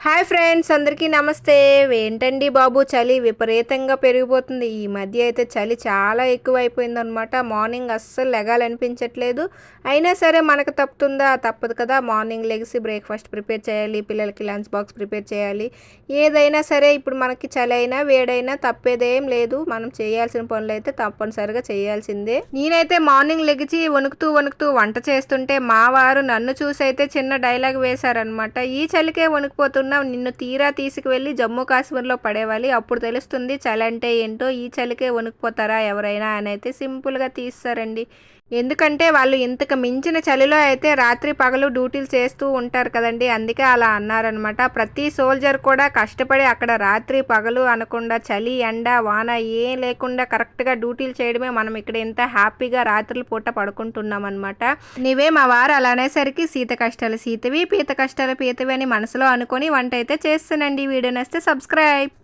Hi friends అందరికీ నమస్తే. ఏంటండి బాబు చలి విపరీతంగా పెరిగిపోతుంది. ఈ మధ్య అయితే చలి చాలా ఎక్కువైపోయింది అనమాట మార్నింగ్ అస్సలు లెగాలనిపించట్లేదు. అయినా సరే మనకు తప్పుతుందా? తప్పదు కదా. మార్నింగ్ లెగిసి బ్రేక్ఫాస్ట్ ప్రిపేర్ చేయాలి పిల్లలకి లంచ్ బాక్స్ ప్రిపేర్ చేయాలి. ఏదైనా సరే ఇప్పుడు మనకి చలి అయినా వేడైనా తప్పేదేం లేదు. మనం చేయాల్సిన పనులు అయితే తప్పనిసరిగా చేయాల్సిందే. నేనైతే మార్నింగ్ లెగిచి వణుకుతూ వణుకుతూ వంట చేస్తుంటే మా వారు నన్ను చూసి అయితే చిన్న డైలాగ్ వేశారనమాట ఈ చలికే అనుకున్నావు నిన్ను తీరా తీసుకువెళ్ళి జమ్మూ కాశ్మీర్లో పడేవాలి. అప్పుడు తెలుస్తుంది చలి అంటే ఏంటో ఈ చలికే వణుకుపోతారా ఎవరైనా అని అయితే సింపుల్గా తీస్తారండి. ఎందుకంటే వాళ్ళు ఇంతకు మించిన చలిలో అయితే రాత్రి పగలు డ్యూటీలు చేస్తూ ఉంటారు కదండి. అందుకే అలా అన్నారనమాట ప్రతి సోల్జర్ కూడా కష్టపడి అక్కడ రాత్రి పగలు అనకుండా చలి ఎండ వాన ఏం లేకుండా కరెక్ట్గా డ్యూటీలు చేయడమే మనం ఇక్కడ ఎంత హ్యాపీగా రాత్రుల పూట పడుకుంటున్నాం అనమాట నీవే మా వారు అలానేసరికి సీత కష్టాలు సీతవి పీత కష్టాలు పీతవి అని మనసులో అనుకొని వంట అయితే చేస్తానండి. వీడియో నచ్చితే సబ్స్క్రైబ్